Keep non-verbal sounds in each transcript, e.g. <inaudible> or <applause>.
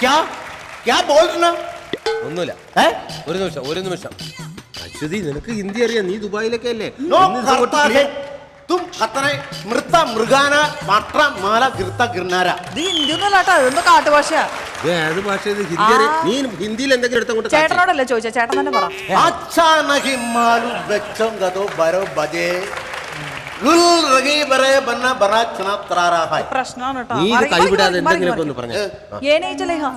क्या क्या बोल रहा ഒന്നുമില്ല है ഒരു നിമിഷം ഒരു നിമിഷം അശ്വതി നിനക്ക് ഹിന്ദി അറിയാം നീ ദുബായിലൊക്കെ അല്ലേ नो ഇന്ന് ഇത് करता കൊണ്ട് है तुम खतरे मृता मृगाना मात्रा माला गिरता गिरनारा ഇത് ഹിന്ദി ഒന്നുമല്ല കേട്ടോ ഇതൊന്നും കാട്ടുഭാഷയാ ഇത് ഏത് ഭാഷ ഇത് ഹിന്ദി അറിയാം നീ ഹിന്ദിയിൽ എന്തെങ്കിലും എടുത്തങ്ങോട്ട് കാച്ചി. ചേട്ടനോടല്ലേ ചോദിച്ചാ ചേട്ടൻ തന്നെ പറ अच्छा नहीं मालूम बच्चों का तो बारह बजे ये नहीं चलेगा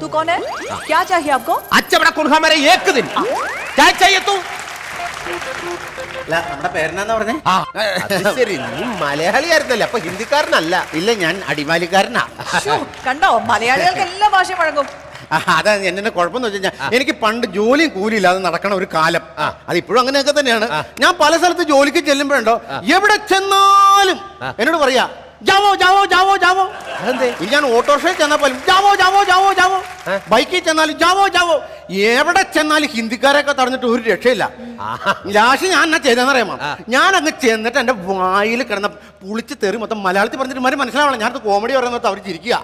तू कौन है क्या चाहिए आपको അച്ചവിടെ കുൻഹാമരെ ഏക്ക് ദിൻ ക്യാ चाहिए तू അല്ല നമ്മുടെ പേരെന്നാ പറഞ്ഞേ ആ അത് ശരി നീ മലയാളിയായിരുന്നല്ലേ അപ്പൊ ഹിന്ദിക്കാരനല്ല ഇല്ല ഞാൻ അടിമാലിക്കാരനാ ശ്ശോ, കണ്ടോ മലയാളികൾക്ക് എല്ലാ ഭാഷയും വഴങ്ങും ആ, അതാ എന്നെ കുഴപ്പമെന്ന് വെച്ച് കഴിഞ്ഞാൽ എനിക്ക് പണ്ട് ജോലിയും കൂലിയില്ലാതെ നടക്കണ ഒരു കാലം. അത് ഇപ്പോഴും അങ്ങനെയൊക്കെ തന്നെയാണ്. ഞാൻ പല സ്ഥലത്ത് ജോലിക്ക് ചെല്ലുമ്പോഴുണ്ടോ എവിടെ ചെന്നാലും എന്നോട് പറയാ ജാവോ ജാവോ ജാവോ ജാവോ അതെന്തേ? ഇത് ഞാൻ ഓട്ടോറിക്ഷയിൽ ചെന്നാൽ പോലും ജാവോ ജാവോ ജാവോ ജാവോ ബൈക്കിൽ ചെന്നാലും ജാവോ ജാവോ എവിടെ ചെന്നാലും ഹിന്ദിക്കാരൊക്കെ തടഞ്ഞിട്ട് ഒരു രക്ഷയില്ല. ലാസ്റ്റ് ഞാൻ എന്നാ ചെയ്തെന്നറിയാമോ ഞാൻ അങ്ങ് ചെന്നിട്ട് എന്റെ വായിൽ കിടന്ന പുളിച്ച് തെറി മൊത്തം മലയാളത്തിൽ പറഞ്ഞിട്ട് മാറി മനസ്സിലാവണം. ഞാനത് കോമഡി പറയുന്നത് അവർ ചിരിക്കുക.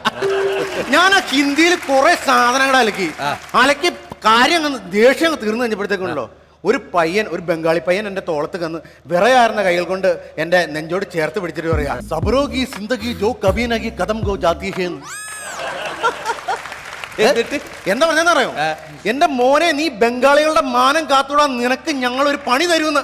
ഞാൻ ആ ഹിന്ദിയിൽ കുറെ സാധനങ്ങൾ അലക്കി. അലക്കി കാര്യം അങ്ങ് ദേഷ്യം അങ്ങ് തീർന്നു കഴിഞ്ഞപ്പോഴത്തേക്കുണ്ടല്ലോ. ഒരു പയ്യൻ ഒരു ബംഗാളി പയ്യൻ എന്റെ തോളത്ത് കന്ന് വിറയാറുന്ന കൈകൾ കൊണ്ട് എന്റെ നെഞ്ചോട് ചേർത്ത് പിടിച്ചിട്ട് പറയാ സബറോഗി സിന്ദഗി ജോ കബീനഗി കദം ഗോ ജാതി <laughs> എന്താ പറഞ്ഞെന്നറിയോ എന്റെ മോനെ നീ ബംഗാളികളുടെ മാനം കാത്തുടാൻ നിനക്ക് ഞങ്ങൾ ഒരു പണി തരുമെന്ന്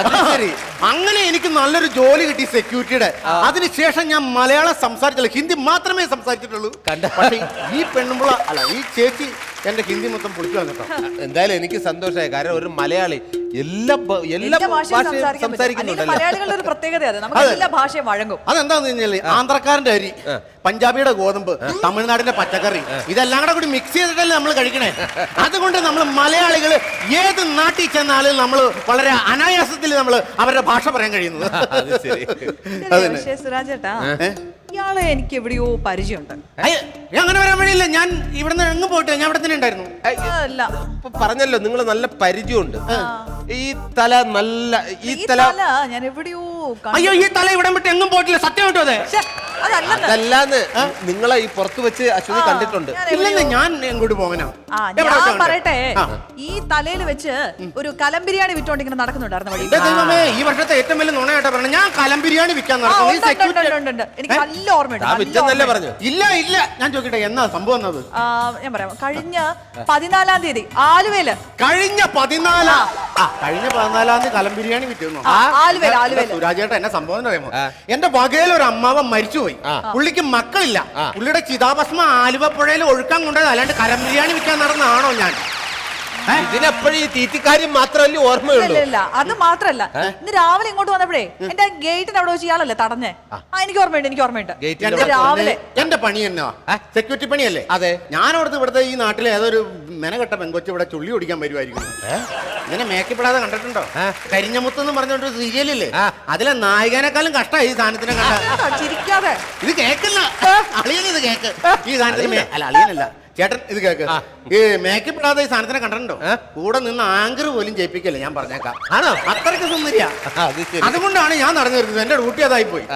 അത് ശരി. അങ്ങനെ എനിക്ക് നല്ലൊരു ജോലി കിട്ടി സെക്യൂരിറ്റിയുടെ അതിനുശേഷം ഞാൻ മലയാളം സംസാരിച്ചില്ല. ഹിന്ദി മാത്രമേ സംസാരിച്ചിട്ടുള്ളൂ. കണ്ട. പക്ഷേ ഈ പെണ്ണുമ്പള അല്ല ഈ ചേച്ചി എന്റെ ഹിന്ദി മൊത്തം പൊളിച്ചു വന്നിട്ടോ എന്തായാലും എനിക്ക് സന്തോഷമായി. കാരണം ഒരു മലയാളി എല്ലാ എല്ലാ ഭാഷയും മലയാളികളുടെ ഒരു പ്രത്യേകത അത് നമുക്ക് എല്ലാ ഭാഷയും വഴങ്ങും അതെന്താന്ന് കഴിഞ്ഞാൽ ആന്ധ്രക്കാരന്റെ അരി പഞ്ചാബിയുടെ ഗോതമ്പ് തമിഴ്നാടിന്റെ പച്ചക്കറി ഇതെല്ലാം കൂടെ കൂടി മിക്സ് ചെയ്തിട്ടല്ലേ നമ്മൾ കഴിക്കണേ അതുകൊണ്ട് നമ്മൾ മലയാളികൾ ഏത് നാട്ടിൽ ചെന്നാലും നമ്മൾ വളരെ അനായാസത്തിൽ നമ്മൾ അവരുടെ ഭാഷ പറയാൻ കഴിയുന്നത് അത് ഇയാളെ എനിക്ക് എവിടെയോ പരിചയമുണ്ട്. അയ്യ, ഞാൻ അങ്ങനെ വരാൻ വഴിയില്ല. ഞാൻ ഇവിടുന്ന് എങ്ങും പോയിട്ട് ഞാൻ ഇവിടെ തന്നെ ഉണ്ടായിരുന്നു. അല്ല. ഇപ്പൊ പറഞ്ഞല്ലോ നിങ്ങൾ നല്ല പരിചയമുണ്ട്. ഈ തല നല്ല ഈ ഈ തല തല ഞാൻ എവിടെയോ. അയ്യോ ഈ തല ഇവിടെ വിട്ട് എങ്ങും പോയിട്ടില്ല. സത്യം കേട്ടോ അതെ. അതല്ലെന്ന് നിങ്ങളെ ഈ പുറത്ത് വെച്ച് അശ്വതി കണ്ടിട്ടുണ്ട്. ഇല്ലെന്ന് ഞാൻ എങ്ങോട്ട് പോകാനാ. ഞാൻ പറയട്ടെ. ഈ തലയിൽ വെച്ച് ഒരു കലം ബിരിയാണി വിറ്റോണ്ട് ഇങ്ങനെ നടക്കുന്നുണ്ടായിരുന്നു ദൈവമേ ഈ വർഷത്തെ ഏറ്റവും വലിയ നുണയായിട്ട് പറഞ്ഞു ഞാൻ കലം ബിരിയാണി വിൽക്കാൻ. എനിക്ക്? നല്ല ഓർമ്മയുണ്ട് ഇല്ല ഇല്ല. ഞാൻ ചോദിക്കട്ടെ എന്നാ സംഭവം ഞാൻ പറയാം. കഴിഞ്ഞ പതിനാലാം തീയതി ആലുവയിൽ കഴിഞ്ഞ പതിനാലാം കഴിഞ്ഞ പതിനാലാം തീയതി കലം ബിരിയാണി വിറ്റിരുന്നു ആ, ആലുവയിൽ, ആലുവയിൽ. സുരാജേട്ട എന്നെ സംഭവം അറിയാമോ ആ. എന്റെ വകയിൽ ഒരു അമ്മാവൻ മരിച്ചുപോയി. ആ. പുള്ളിക്ക് മക്കളില്ല. ആ. പുള്ളിയുടെ ചിതാഭസ്മ ആലുവ പുഴയിൽ ഒഴുക്കാൻ കൊണ്ടുപോയത് അല്ലാണ്ട് കലം ബിരിയാണി വിൽക്കാൻ നടന്നാണോ ഞാൻ? ഇതിനെപ്പോഴും ഈ തീറ്റിക്കാര്യം മാത്രമല്ലേ ഓർമ്മയുള്ളൂ? ഇല്ല ഇല്ല അത് മാത്രല്ല ഇന്ന് രാവിലെ ഇങ്ങോട്ട് വന്നപ്പോഴേ എന്റെ ഗേറ്റിന് അവിടെ വെച്ച് ഇയാളല്ലേ തടഞ്ഞേ? ആ. എനിക്ക് ഓർമ്മയുണ്ട് എനിക്ക് ഓർമ്മയുണ്ട്. ഗേറ്റിന്റെ ഇന്ന് രാവിലെ. എന്റെ പണി എന്നാ? സെക്യൂരിറ്റി പണിയല്ലേ? അതെ. ഞാൻ അവിടുത്തെ ഇവിടുത്തെ ഈ നാട്ടിലെ ഏതൊരു മെനകെട്ട പെങ്കൊച്ച് ഇവിടെ ചുള്ളി ഓടിക്കാൻ വരുമായിരിക്കും ഇങ്ങനെ മേക്കപ്പെടാതെ കണ്ടിട്ടുണ്ടോ? കരിഞ്ഞമുത്ത് എന്ന് പറഞ്ഞൊരു സീരിയലില്ലേ. അതിലെ നായകനെക്കാളും കഷ്ടമായി ഈ സാധനത്തിനെ കണ്ട. ചിരിക്കാതെ. ഇത് കേക്കില്ല അളിയൻ ഇത് കേക്ക്. ഈ സാധനത്തിന് അല്ല അളിയനല്ല. ചേട്ടൻ ഇത് കേക്ക്. ഈ മേക്കപ്പ് ഇടാതെ ഈ സാധനത്തിനെ കണ്ടിട്ടുണ്ടോ? കൂടെ നിന്ന് ആങ്കർ പോലും ജയിപ്പിക്കല്ലേ? ഞാൻ പറഞ്ഞേക്കാം. ആണോ? അത്രയ്ക്ക് സുന്ദരിയാ. അതുകൊണ്ടാണ് ഞാൻ നടന്നു വരുന്നത് എന്റെ ഡ്യൂട്ടി അതായി പോയി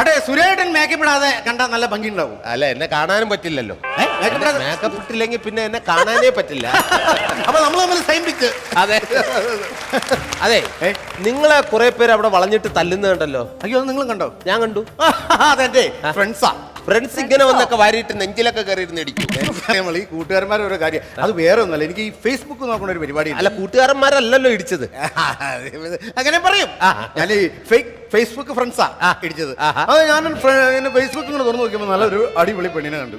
അട്ടെ സുരേട്ടൻ മേക്കപ്പ് ഇടാതെ കണ്ടാൽ നല്ല ഭംഗി ഉണ്ടാവും അല്ല എന്നെ കാണാനും പറ്റില്ലല്ലോ. ഏ? മേക്കപ്പ് ഇട്ടില്ലെങ്കിൽ പിന്നെ എന്നെ കാണാനേ പറ്റില്ല. അപ്പൊ നമ്മൾ തമ്മിൽ സെയിം പിച്ച് അതെ. അതെ? നിങ്ങളെ കുറെ പേര് അവിടെ വളഞ്ഞിട്ട് തല്ലുന്നുണ്ടല്ലോ. അയ്യോ നിങ്ങൾ കണ്ടോ? ഞാൻ കണ്ടു. അതെ ഫ്രണ്ട്സാ ഫ്രണ്ട്സ് ഇങ്ങനെ വന്നൊക്കെ വാരിയിട്ട് നെഞ്ചിലൊക്കെ കയറിയിരുന്ന് ഇടിക്കും. <laughs> നമ്മൾ ഈ കൂട്ടുകാരന്മാരെ ഓരോ കാര്യം. അത് വേറെ ഒന്നല്ല എനിക്ക് ഈ ഫേസ്ബുക്ക് നോക്കുന്ന ഒരു പരിപാടി അല്ല കൂട്ടുകാരന്മാരല്ലല്ലോ ഇടിച്ചത്. അങ്ങനെ പറയും. ഞാൻ ഈ ഫേക്ക് ഫേസ്ബുക്ക് ഫ്രണ്ട്സാ ഇടിച്ചത്. അത് ഞാൻ ഫേസ്ബുക്ക് ഇങ്ങനെ തുറന്നു നോക്കിയപ്പോൾ നല്ലൊരു അടിപൊളി പെണ്ണിനെ കണ്ടു.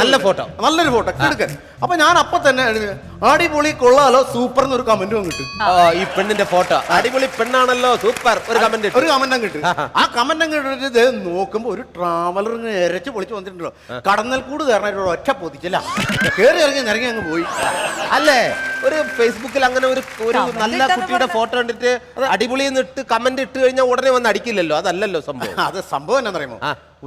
നല്ല ഫോട്ടോ. നല്ലൊരു ഫോട്ടോ. എടുക്കാൻ അപ്പൊ ഞാൻ അപ്പൊ തന്നെ അടിപൊളി കൊള്ളാലോ സൂപ്പർ എന്നൊരു കമന്റ് വന്നിട്ട് ഓ ഈ പെണ്ണിന്റെ ഫോട്ടോ. അടിപൊളി പെണ്ണാണല്ലോ സൂപ്പർ ഒരു കമന്റ് ഒരു കമന്റ് അങ്ങ് ഇട്ട്. ആ കമന്റ് കിട്ടിട്ട് ഇട്ടിട്ട് ഇത് നോക്കുമ്പോ ഒരു ട്രാവലർ ഇങ്ങനെ ഇരച്ച് പൊളിച്ച് വന്നിട്ടുണ്ടല്ലോ. കടന്നൽ കൂട് കയറാനായിട്ട് ഒറ്റ പൊതിച്ചില്ല കേറി ഇറങ്ങി ഇറങ്ങി അങ്ങ് പോയി. അല്ലേ? ഒരു ഫേസ്ബുക്കിൽ അങ്ങനെ ഒരു ഒരു നല്ല കുട്ടിയുടെ ഫോട്ടോ കണ്ടിട്ട് അടിപൊളി ഇട്ട് കമന്റ് ഇട്ട് കഴിഞ്ഞാൽ ഉടനെ വന്ന് അടിക്കില്ലല്ലോ? അതല്ലല്ലോ സംഭവം. അത് സംഭവം എന്നാ പറയുമോ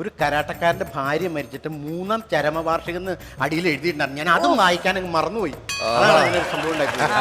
ഒരു കരാട്ടക്കാരന്റെ ഭാര്യ മരിച്ചിട്ട് മൂന്നാം ചരമവാർഷികം എന്ന് അടിയിൽ എഴുതിയിട്ടുണ്ടായിരുന്നു. ഞാൻ അതും വായിക്കാൻ അങ്ങ് മറന്നുപോയി. അതാണ് അതിനൊരു ഒരു സംഭവം ഉണ്ടായിട്ടുള്ളത്